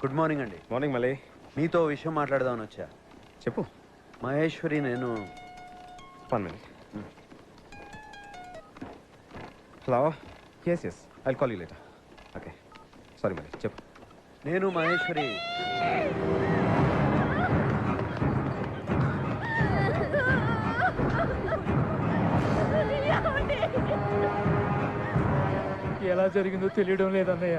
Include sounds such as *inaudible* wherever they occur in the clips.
Good morning అండి morning మళ్ళీ మీతో విషయం మాట్లాడదామని వచ్చా. చెప్పు. మహేశ్వరి నేను one minute hello yes yes I call you later okay sorry మళ్ళీ చెప్పు నేను మహేశ్వరి. ఎలా జరిగిందో తెలియడం లేదన్నయ్య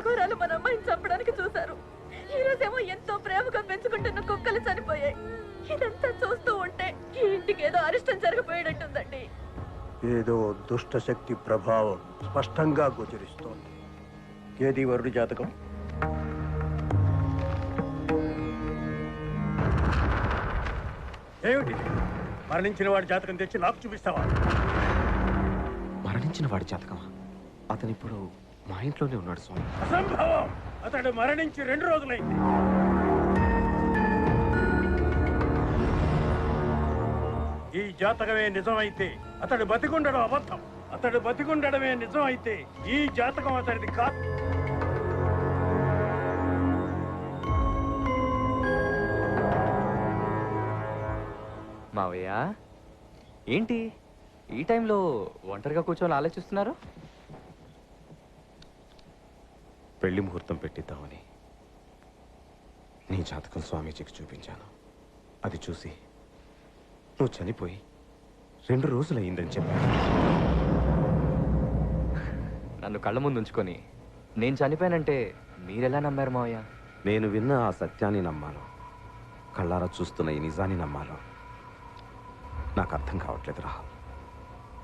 అఘోరాలు మన అమ్మాయిని చంపడానికి చూశారు. ఈ రోజేమో ఎంతో ప్రేమగా పెంచుకుంటున్న కుక్కలు చనిపోయాయి. ఇదంతా చూస్తూ ఉంటే ఈ ఇంటికి ఏదో అరిష్టం జరిగిపోయేటట్టుందండి. ఏదో దుష్ట శక్తి ప్రభావం స్పష్టంగా గోచరిస్తోంది. ఏది వరుడి జాతకం? ఏమిటి? మరణించిన వాడి జాతకం తెచ్చి నాకు చూపిస్తావా? మరణించిన వాడి జాతకమా? అతను ఇప్పుడు మా ఇంట్లోనే ఉన్నాడు స్వామి. అసంభవం అతడు మరణించి రెండు రోజులైంది. ఈ జాతకమే నిజమైతే అతడు బతికుండడం అబద్ధం. అతడు బతికుండడమే నిజం అయితే ఈ జాతకం అతడిది కాదు. మావయ్య ఏంటి? ఈ టైంలో ఒంటరిగా కూర్చొని ఆలోచిస్తున్నారు? పెళ్ళి ముహూర్తం పెట్టిద్దామని. నీ జాతకం స్వామీజీకి చూపించాను. అది చూసి నువ్వు చనిపోయి రెండు రోజులయ్యిందని చెప్పాను. నన్ను కళ్ళ ముందు ఉంచుకొని నేను చనిపోయానంటే మీరెలా నమ్మారు మావయ్య? నేను విన్న ఆ సత్యాన్ని నమ్మాను. కళ్ళారా చూస్తున్న ఈ నిజాన్ని నమ్మాను. నాకు అర్థం కావట్లేదు రాహుల్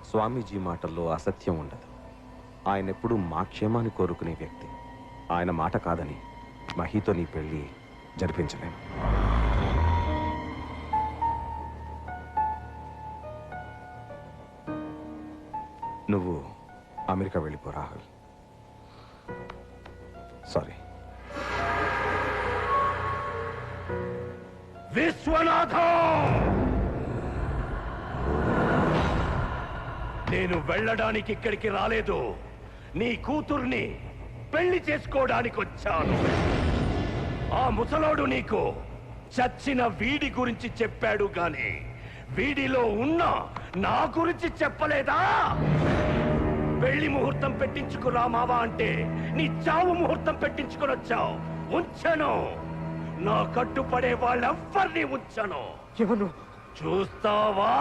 స్వామీజీ మాటల్లో అసత్యం ఉండదు. ఆయన ఎప్పుడూ మా క్షేమాన్ని కోరుకునే వ్యక్తి. ఆయన మాట కాదని మహీతో నీ పెళ్ళి జరిపించలేను నువ్వు అమెరికా వెళ్ళిపో రాహుల్. సారీ. విశ్వనాథం! నేను వెళ్ళడానికి ఇక్కడికి రాలేదు. నీ కూతుర్ని పెళ్ళి చేసుకోవడానికి వచ్చాను. ఆ ముసలోడు నీకు చచ్చిన వీడి గురించి చెప్పాడు గాని వీడిలో ఉన్న నా గురించి చెప్పలేదా? పెళ్ళి ముహూర్తం పెట్టించుకురా మావా అంటే నీ చావు ముహూర్తం పెట్టించుకుని వచ్చావు. ఉంచను. నా కట్టుపడే వాళ్ళెవ్వరిని ఉంచను. ఎవరు? చూస్తావా?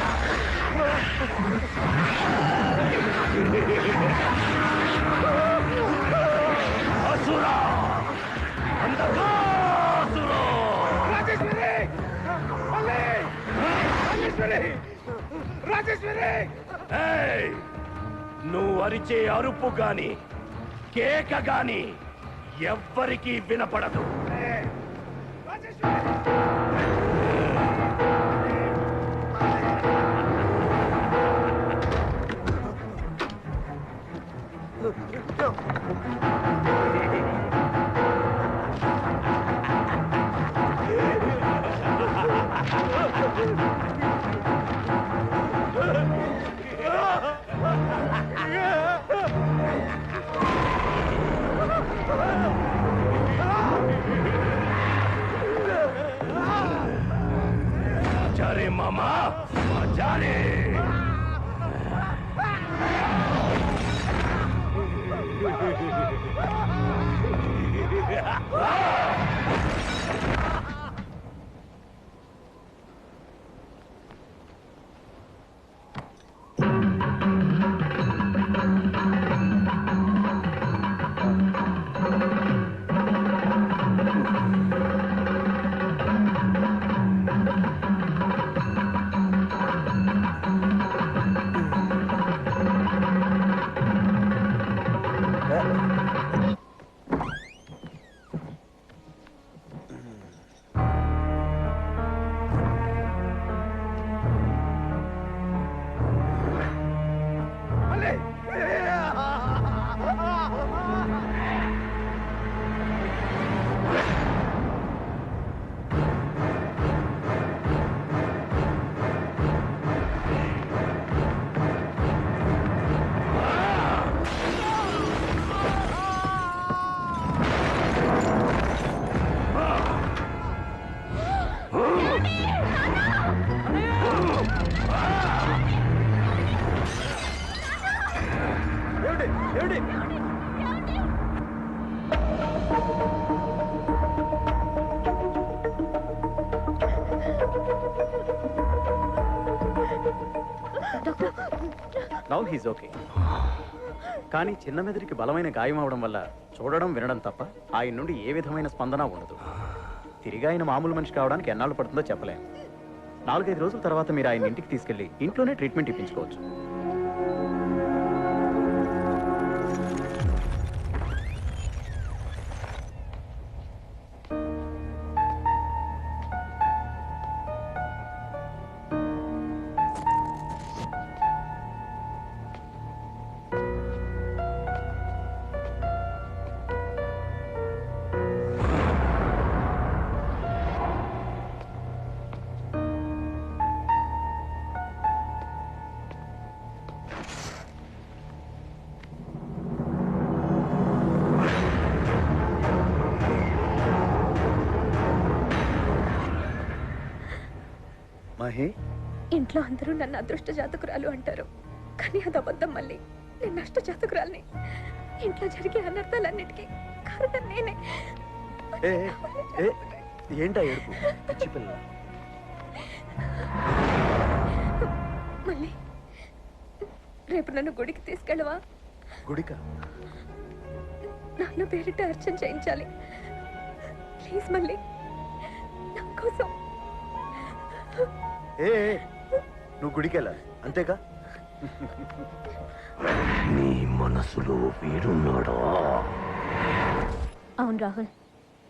*laughs* అసురా అంధకాసురా ఏయ్! నువ్వు అరిచే అరుపు గాని కేక గాని ఎవ్వరికీ వినపడదు రాజేశ్వరి मामा जाने। నౌ హీజ్ ఓకే కానీ చిన్న మెదడికి బలమైన గాయం అవడం వల్ల చూడడం వినడం తప్ప ఆయన నుండి ఏ విధమైన స్పందన ఉండదు. తిరిగి ఆయన మామూలు మనిషి కావడానికి ఎన్నాళ్ళు పడుతుందో చెప్పలేం. నాలుగైదు రోజుల తర్వాత మీరు ఆయన ఇంటికి తీసుకెళ్ళి ఇంట్లోనే ట్రీట్మెంట్ ఇప్పించుకోవచ్చు. మహి ఇంట్లో అందరూ నన్ను అదృష్ట జాతకురాలు అంటారు. కానీ అది అబద్ధం మళ్ళీ. నేను నష్ట జాతకురాల్ని ఇంట్లో జరిగే అనర్థాలన్నిటికీ కారణం నేనే. ఏంటా ఏడుపు? పిచ్చి పిల్ల. మళ్ళీ రేపు నన్ను గుడికి తీసుకెళ్ళవా? గుడిక? నాన్న పేరిట అర్చన చేయించాలి. ప్లీజ్ మళ్ళీ. నా కోసం. ఏ నువ్వు గుడికి వెళ్ళాలి. అంతేకా నీ మనసులో వీడున్నాడా? అవును రాహుల్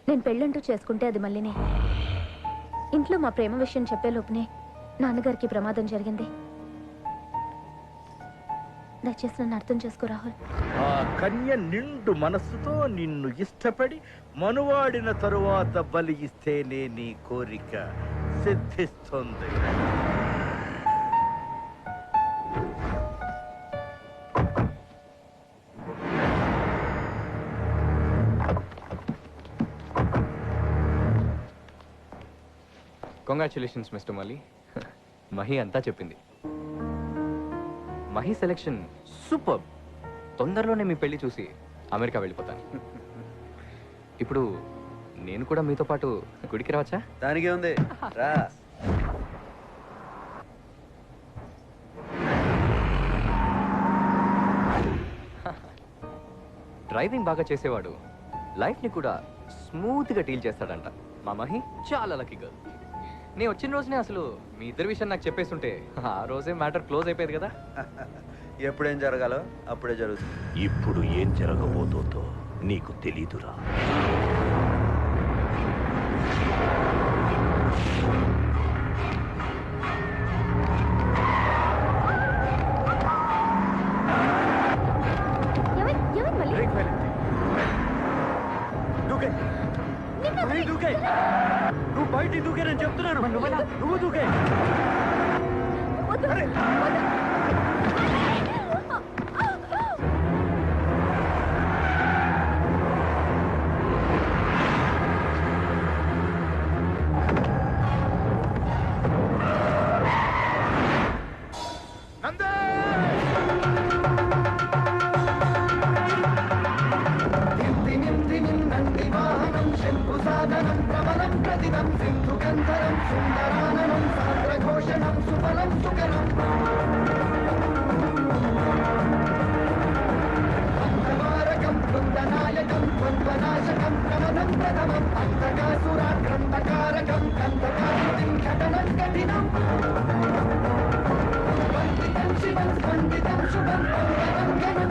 నేను పెళ్ళంటూ చేసుకుంటే అది మళ్ళీనే. ఇంట్లో మా ప్రేమ విషయం చెప్పే లోపునే నాన్నగారికి ప్రమాదం జరిగింది. దయచేసి నన్ను అర్థం చేసుకో రాహుల్. ఆ కన్య నిండు మనస్సుతో నిన్ను ఇష్టపడి మనువాడిన తరువాత బలి ఇస్తేనే నీ కోరిక. సిద్ధిస్తుంది. కంగ్రాచులేషన్స్ మిస్టర్ మలి మహి అంతా చెప్పింది. మహి సెలెక్షన్ సూపర్ తొందరలోనే మీ పెళ్ళి చూసి అమెరికా వెళ్ళిపోతాను. *laughs* ఇప్పుడు నేను కూడా మీతో పాటు గుడికి రావచ్చా? దానికే ఉంది. రా. డ్రైవింగ్ బాగా చేసేవాడు. లైఫ్ని కూడా స్మూత్గా డీల్ చేస్తాడంట. మా మహి చాలా లక్కీ గర్ల్. నేను వచ్చిన రోజునే అసలు మీ ఇద్దరి విషయం నాకు చెప్పేస్తుంటే ఆ రోజే మ్యాటర్ క్లోజ్ అయిపోయేది కదా? *laughs* ఎప్పుడేం జరగాలో అప్పుడే జరుగుతుంది. ఇప్పుడు ఏం జరగబోతోందో నీకు తెలీదురా. దూకే నేను చెప్తున్నాను నువ్వు దూకే. Shanti Vahanam Shimbu Sadhanam Pramalam Pratidam Sindhu Kantaram Sundarananam Sadra Ghoshanam Supalam Sukaram Vandavarakam Vandanayakam Vandvanashakam Pramadam Pratamam Antakasura Krandakarakam Kandakarutim Khatanam Kadhinam Vanditam Shivam Vanditam Shubam Vandavanganam